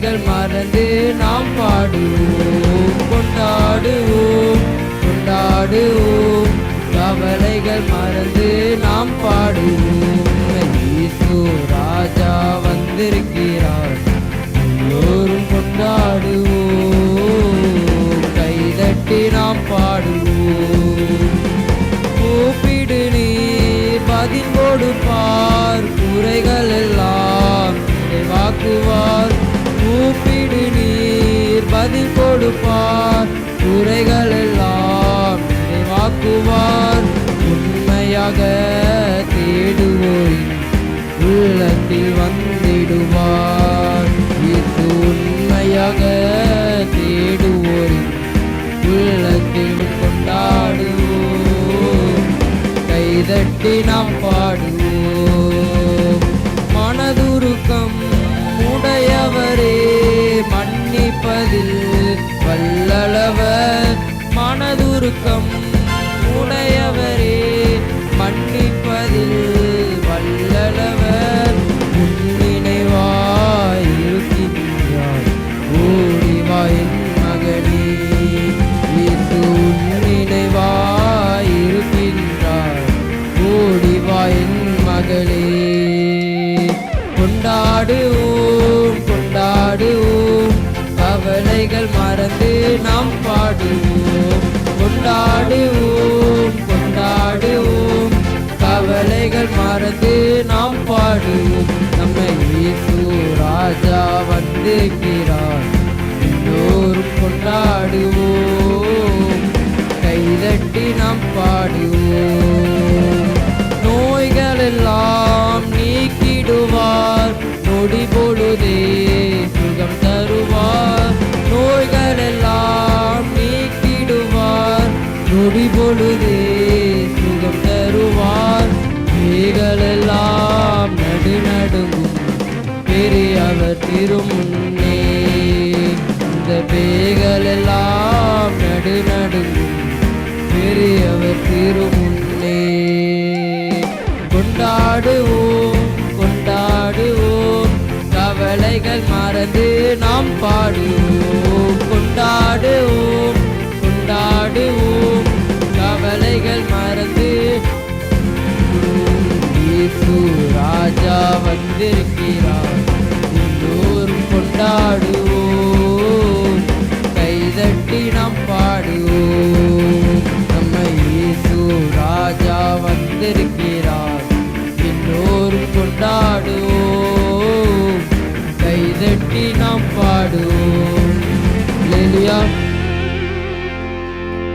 கவலைகள் மறந்து நாம் பாடுவோம். கொண்டாடுவோம் கொண்டாடுவோம். கவலைகள் மறந்து நாம் பாடுவோம். இயேசு ராஜா வந்திருக்கிறார். எல்லோரும் கொண்டாடுவோம். கைதட்டி நாம் பாடுவோம். கூப்பிடு நீ பதில் கொடுப்பார் குறைகள் எல்லாம் வாக்குவார் பதில் கொடுப்பார். குறைகள் எல்லாம் நினைவாக்குவார். உண்மையாக தேடுவோரின் உள்ளத்தில் வந்திடுவார். இது உண்மையாக தேடுவோரின் உள்ளத்தில் கொண்டாடுவோம் கைதட்டி நாம் பாடுவோம் சுருக்கம் உடையவரே மன்னிப்பதில் வல்லளவர் உன்னினைவாய் ஓடிவாயின் மகனே. இயேசு உன்னினைவாய் இருக்கின்றார் மகளே கொண்டாடுவோம் கொண்டாடுவோம் கவலைகள் மறந்து நாம் பாடுவோம். கொண்டாடுவோம் கொண்டாடுவோம். கவலைகள் மறந்து நாம் பாடுவோம். நம்ம இயேசு ராஜா வந்திருக்கிறார். எல்லோரும் கொண்டாடுவோம். கைதட்டி நாம் பாடுவோம். நோய்கள் எல்லாம் நீக்கிடுவார். நொடி பொழுதே சுகம் தருவார். நொடி பொழுதே சுகம் தருவார். எல்லாம் நடுநடுங்கும் பெரியவர் திருமுன்னே. இந்த பேய்கள் நடுநடுங்கும் பெரியவர் திருமுன்னே. கொண்டாடுவோம் கொண்டாடுவோம். கவலைகள் மறந்து நாம் பாடுவோம். வந்திருக்கிறார் எல்லோரும் கொண்டாடுவோம் கைதட்டி நாம் பாடுவோம். லெலியா